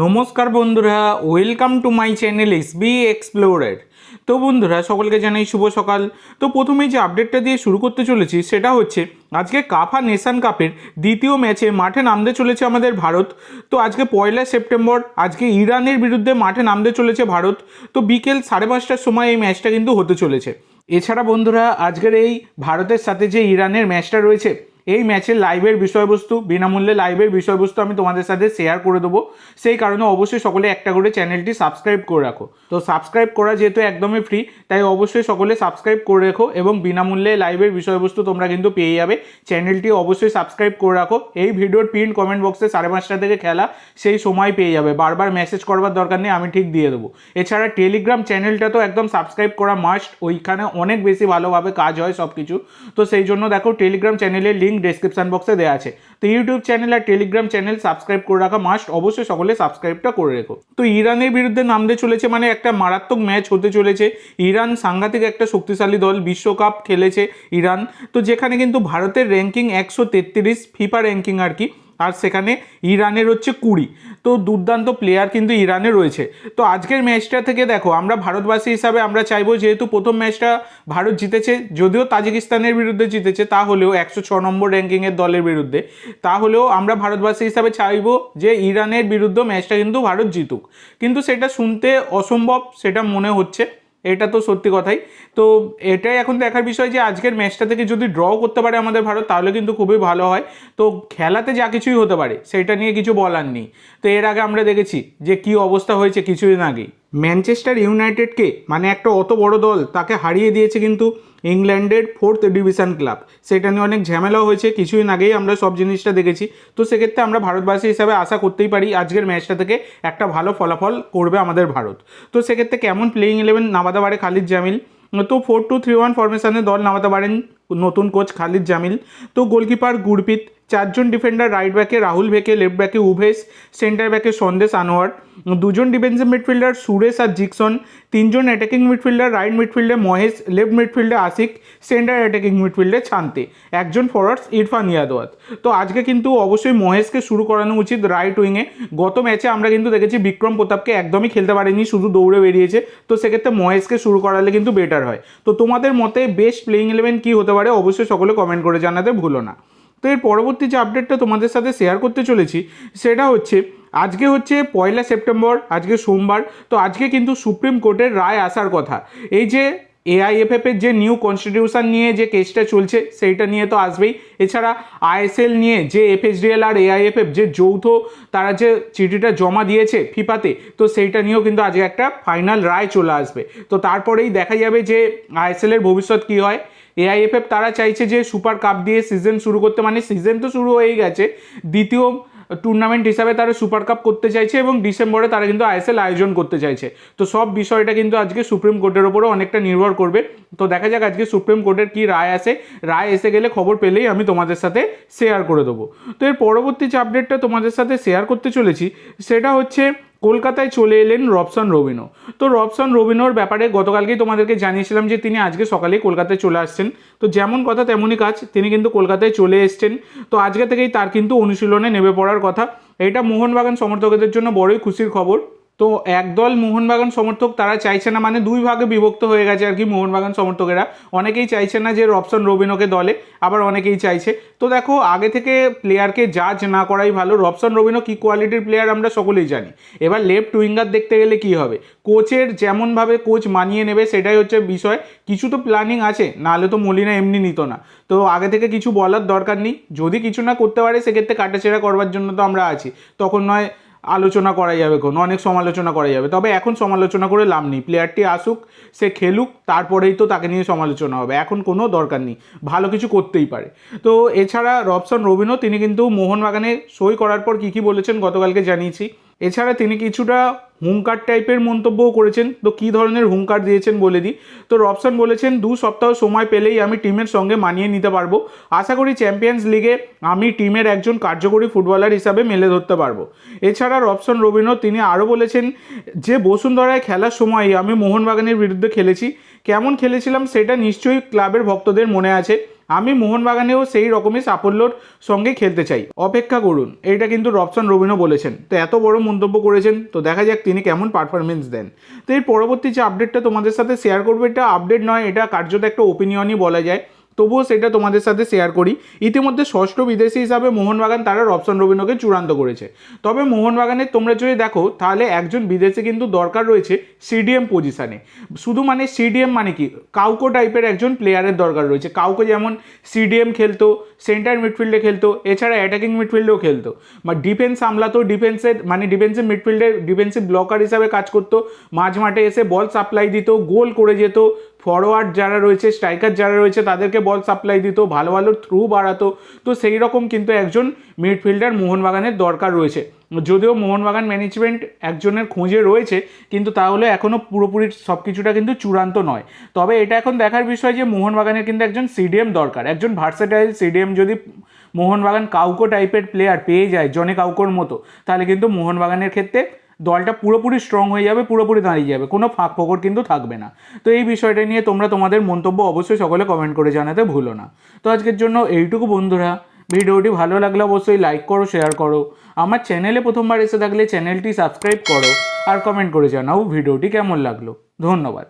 নমস্কার বন্ধুরা welcome to my channel S B explorer তো বন্ধুরা, সকলকে জানাই শুভ সকাল। তো প্রথমেই যে আপডেটটা দিয়ে শুরু করতে চলেছি, সেটা হচ্ছে আজকে কাফা নেশান কাপের দ্বিতীয় ম্যাচে মাঠে নামতে চলেছে আমাদের ভারত। তো আজকে পয়লা সেপ্টেম্বর, আজকে ইরানের বিরুদ্ধে মাঠে নামতে চলেছে ভারত। তো বিকেল সাড়ে পাঁচটার সময় এই ম্যাচটা কিন্তু হতে চলেছে। এছাড়া বন্ধুরা, আজকের এই ভারতের সাথে যে ইরানের ম্যাচটা রয়েছে এই ম্যাচের লাইভের বিষয়বস্তু, বিনামূল্যে লাইভের বিষয়বস্তু আমি তোমাদের সাথে শেয়ার করে দেবো। সেই কারণে অবশ্যই সকলে একটা করে চ্যানেলটি সাবস্ক্রাইব করে রাখো। তো সাবস্ক্রাইব করা যেহেতু একদমই ফ্রি তাই অবশ্যই সকলে সাবস্ক্রাইব করে রেখো এবং বিনামূল্যে লাইভের বিষয়বস্তু তোমরা কিন্তু পেয়ে যাবে। চ্যানেলটি অবশ্যই সাবস্ক্রাইব করে রাখো। এই ভিডিওর পিন কমেন্ট বক্সে সাড়ে পাঁচটা থেকে খেলা, সেই সময় পেয়ে যাবে। বারবার মেসেজ করবার দরকার নেই, আমি ঠিক দিয়ে দেবো। এছাড়া টেলিগ্রাম চ্যানেলটা তো একদম সাবস্ক্রাইব করা মাস্ট ওইখানে অনেক বেশি ভালোভাবে কাজ হয় সব কিছু তো সেই জন্য দেখো টেলিগ্রাম চ্যানেলের লিঙ্ক ডেসক্রিপশন বক্সে দেওয়া আছে। তো ইউটিউব চ্যানেল আর টেলিগ্রাম চ্যানেল সাবস্ক্রাইব করে রাখা মাস্ট অবশ্যই সকলে সাবস্ক্রাইবটা করে রেখো। তো ইরানের বিরুদ্ধে নামতে চলেছে মানে একটা মারাত্মক ম্যাচ হতে চলেছে। ইরান সাংঘাতিক একটা শক্তিশালী দল, বিশ্বকাপ খেলেছে ইরান। তো যেখানে কিন্তু ভারতের র্যাঙ্কিং একশো তেত্রিশ, ফিফা র্যাঙ্কিং আর কি। আর সেখানে ইরানের হচ্ছে কুড়ি। তো দুর্দান্ত প্লেয়ার কিন্তু ইরানে রয়েছে। তো আজকের ম্যাচটা থেকে দেখো, আমরা ভারতবাসী হিসাবে আমরা চাইব যেহেতু প্রথম ম্যাচটা ভারত জিতেছে, যদিও তাজিকিস্তানের বিরুদ্ধে জিতেছে, তাহলেও একশো ছ নম্বর র্যাঙ্কিংয়ের দলের বিরুদ্ধে। তাহলেও আমরা ভারতবাসী হিসাবে চাইব যে ইরানের বিরুদ্ধে ম্যাচটা কিন্তু ভারত জিতুক। কিন্তু সেটা শুনতে অসম্ভব, সেটা মনে হচ্ছে। এটা তো সত্যি কথাই। তো এটাই এখন দেখার বিষয় যে আজকের ম্যাচটা থেকে যদি ড্র করতে পারে আমাদের ভারত, তাহলে কিন্তু খুবই ভালো হয়। তো খেলাতে যা কিছুই হতে পারে, সেটা নিয়ে কিছু বলার নেই। তো এর আগে আমরা দেখেছি যে কি অবস্থা হয়েছে কিছুদিন আগেই। ম্যানচেস্টার ইউনাইটেডকে মানে একটা অত বড় দল, তাকে হারিয়ে দিয়েছে কিন্তু ইংল্যান্ডের ফোর্থ ডিভিশন ক্লাব। সেটা নিয়ে অনেক ঝামেলাও হয়েছে, কিছুদিন আগেই আমরা সব জিনিসটা দেখেছি। তো সেক্ষেত্রে আমরা ভারতবাসী হিসাবে আশা করতেই পারি আজকের ম্যাচটা থেকে একটা ভালো ফলাফল করবে আমাদের ভারত। তো সেক্ষেত্রে কেমন প্লেইং ইলেভেন নামাতে পারে খালিদ জামিল? তো ফোর টু থ্রি ওয়ান ফরমেশানে দল নামাতে পারেন নতুন কোচ খালিদ জামিল। তো গোলকিপার গুরপিত চারজন ডিফেন্ডার রাইট ব্যাকে রাহুল ভেকে লেফট ব্যাকে উভেশ সেন্টার ব্যাকে সন্দেশ আনোয়ার। দুজন ডিফেন্সিভ মিডফিল্ডার সুরেশ আর জিকসন। তিনজন অ্যাটাকিং মিডফিল্ডার রাইট মিডফিল্ডে মহেশ লেফট মিডফিল্ডে আশিক সেন্টার অ্যাটাকিং মিডফিল্ডে শান্তি একজন ফরওয়ার্ডস ইরফান ইয়াদওয়াত। তো আজকে কিন্তু অবশ্যই মহেশকে শুরু করানো উচিত রাইট উইংয়ে গত ম্যাচে আমরা কিন্তু দেখেছি বিক্রম প্রতাপকে একদমই খেলতে পারেনি, শুধু দৌড়ে বেরিয়েছে। তো সেক্ষেত্রে মহেশকে শুরু করালে কিন্তু বেটার হয়। তো তোমাদের মতে বেস্ট প্লেইং ইলেভেন কী হতে পারে? অবশ্যই সকলে কমেন্ট করে জানাতে ভুলো না। তো এর পরবর্তী যে আপডেটটা তোমাদের সাথে শেয়ার করতে চলেছি, সেটা হচ্ছে, আজকে হচ্ছে পয়লা সেপ্টেম্বর, আজকে সোমবার, তো আজকে কিন্তু সুপ্রিম কোর্টের রায় আসার কথা। এই যে এআইএফএফ এর যে নিউ কনস্টিটিউশন নিয়ে যে কেসটা চলছে, সেইটা নিয়ে তো আসবেই। এছাড়া আইএসএল নিয়ে যে এফএসডিএল আর এআইএফএফ যে যৌথ তারা যে চিঠিটা জমা দিয়েছে ফিফাতে তো সেইটা নিয়েও কিন্তু আজকে একটা ফাইনাল রায় চলে আসবে। তো তারপরেই দেখা যাবে যে আইএসএল এর ভবিষ্যৎ কী হয়। এআইএফএফ তারা চাইছে যে সুপার কাপ দিয়ে সিজন শুরু করতে মানে সিজন তো শুরু হয়েই গেছে। দ্বিতীয় টুর্নামেন্ট হিসাবে তারা সুপার কাপ করতে চাইছে এবং ডিসেম্বরে তারা কিন্তু আইএসএল আয়োজন করতে চাইছে। তো সব বিষয়টা কিন্তু আজকে সুপ্রিম কোর্টের ওপরও অনেকটা নির্ভর করবে। তো দেখা যাক আজকে সুপ্রিম কোর্টের কী রায় আসে। রায় এসে গেলে খবর পেলেই আমি তোমাদের সাথে শেয়ার করে দেবো। তো এর পরবর্তী যে আপডেটটা তোমাদের সাথে শেয়ার করতে চলেছি, সেটা হচ্ছে কলকাতায় চলে এলেন রবসন রবিনো তো রবসন রবিনোর ব্যাপারে গতকালকেই তোমাদেরকে জানিয়েছিলাম যে তিনি আজকে সকালে কলকাতায় চলে আসছেন। তো যেমন কথা তেমনই কাজ, তিনি কিন্তু কলকাতায় চলে এসছেন। তো আজকে থেকেই তার কিন্তু অনুশীলনে নেমে পড়ার কথা। এটা মোহনবাগান সমর্থকদের জন্য বড়ই খুশির খবর। তো একদল মোহনবাগান সমর্থক তারা চাইছে না মানে দুই ভাগে বিভক্ত হয়ে গেছে আর কি মোহনবাগান সমর্থকেরা। অনেকেই চাইছে না যে রবসন রবিনোকে দলে, আবার অনেকেই চাইছে। তো দেখো, আগে থেকে প্লেয়ারকে জাজ না করাই ভালো। রবসন রবিনো কী কোয়ালিটির প্লেয়ার আমরা সকলেই জানি। এবার লেফট উইঙ্গার দেখতে গেলে কি হবে? কোচের যেমনভাবে কোচ মানিয়ে নেবে সেটাই হচ্ছে বিষয়। কিছু তো প্ল্যানিং আছে, নাহলে তো মলিনা এমনি নিত না। তো আগে থেকে কিছু বলার দরকার নেই। যদি কিছু না করতে পারে, সেক্ষেত্রে কাটাছেড়া করবার জন্য তো আমরা আছি। তখন নয় আলোচনা করা যাবে কোনো, অনেক সমালোচনা করা যাবে। তবে এখন সমালোচনা করে লাভ নেই। প্লেয়ারটি আসুক, সে খেলুক, তারপরেই তো তাকে নিয়ে সমালোচনা হবে। এখন কোনো দরকার নেই। ভালো কিছু করতেই পারে। তো এছাড়া রবসন রবিনও তিনি কিন্তু মোহনবাগানে সই করার পর কী কী বলেছেন গতকালকে জানিয়েছি। এছাড়া তিনি কিছুটা হুঙ্কার টাইপের মন্তব্যও করেছেন। তো কী ধরনের হুঙ্কার দিয়েছেন বলে দিই। তো রবসন বলেছেন, দু সপ্তাহ সময় পেলেই আমি টিমের সঙ্গে মানিয়ে নিতে পারব। আশা করি চ্যাম্পিয়ন্স লিগে আমি টিমের একজন কার্যকরী ফুটবলার হিসাবে মেলে ধরতে পারব। এছাড়া রবসন রবীন্দ্র তিনি আরও বলেছেন, যে বসুন্ধরায় খেলার সময় আমি মোহনবাগানের বিরুদ্ধে খেলেছি। কেমন খেলেছিলাম সেটা নিশ্চয়ই ক্লাবের ভক্তদের মনে আছে। আমি মোহনবাগানেও সেই রকমই সাফল্যর সঙ্গে খেলতে চাই। অপেক্ষা করুন, এইটা কিন্তু রবসন রবিনও বলেছেন। তো এত বড় মন্তব্য করেছেন, তো দেখা যাক তিনি কেমন পারফরমেন্স দেন। তো এর পরবর্তী যে আপডেটটা তোমাদের সাথে শেয়ার করব, এটা আপডেট নয়, এটা কার্যত একটা ওপিনিয়নই বলা যায়। তবুও সেটা তোমাদের সাথে শেয়ার করি। ইতিমধ্যে ষষ্ঠ বিদেশি হিসাবে মোহনবাগান তারা রবসন রবিনোকে চূড়ান্ত করেছে। তবে মোহনবাগানের তোমরা যদি দেখো, তাহলে একজন বিদেশি কিন্তু দরকার রয়েছে সিডিএম পজিশানে শুধু মানে সিডিএম মানে কি? কাউকো টাইপের একজন প্লেয়ারের দরকার রয়েছে। কাউকে যেমন সিডিএম খেলতো সেন্টার মিডফিল্ডে খেলতো, এছাড়া অ্যাটাকিং মিডফিল্ডেও খেলতো। বা ডিফেন্স সামলাতো ডিফেন্সের মানে ডিফেন্সিভ মিডফিল্ডে ডিফেন্সিভ ব্লকার হিসাবে কাজ করতো। মাঝ মাঠে এসে বল সাপ্লাই দিত গোল করে যেত ফরওয়ার্ড যারা রয়েছে, স্ট্রাইকার যারা রয়েছে, তাদেরকে বল সাপ্লাই দিত, ভালো ভালো থ্রু বাড়াতো। তো সেই রকম কিন্তু একজন মিডফিল্ডার মোহনবাগানের দরকার রয়েছে। যদিও মোহনবাগান ম্যানেজমেন্ট একজনের খোঁজে রয়েছে, কিন্তু তাহলে এখনও পুরোপুরি সব কিছুটা কিন্তু চূড়ান্ত নয়। তবে এটা এখন দেখার বিষয় যে মোহনবাগানের কিন্তু একজন সিডিএম দরকার। একজন ভার্সেটাইল সিডিএম যদি মোহনবাগান কাউকো টাইপের প্লেয়ার পেয়ে যায়, জনে কাউকোর মতো, তাহলে কিন্তু মোহনবাগানের ক্ষেত্রে দলটা পুরোপুরি স্ট্রং হয়ে যাবে, পুরোপুরি দাঁড়িয়ে যাবে, কোনো ফাঁক ফকর কিন্তু থাকবে না। তো এই বিষয়টা নিয়ে তোমরা তোমাদের মন্তব্য অবশ্যই সকলে কমেন্ট করে জানাতে ভুলো না। তো আজকের জন্য এইটুকু বন্ধুরা। ভিডিওটি ভালো লাগলে অবশ্যই লাইক করো শেয়ার করো। আমার চ্যানেলে প্রথমবার এসে থাকলে চ্যানেলটি সাবস্ক্রাইব করো আর কমেন্ট করে জানাও ভিডিওটি কেমন লাগল। ধন্যবাদ।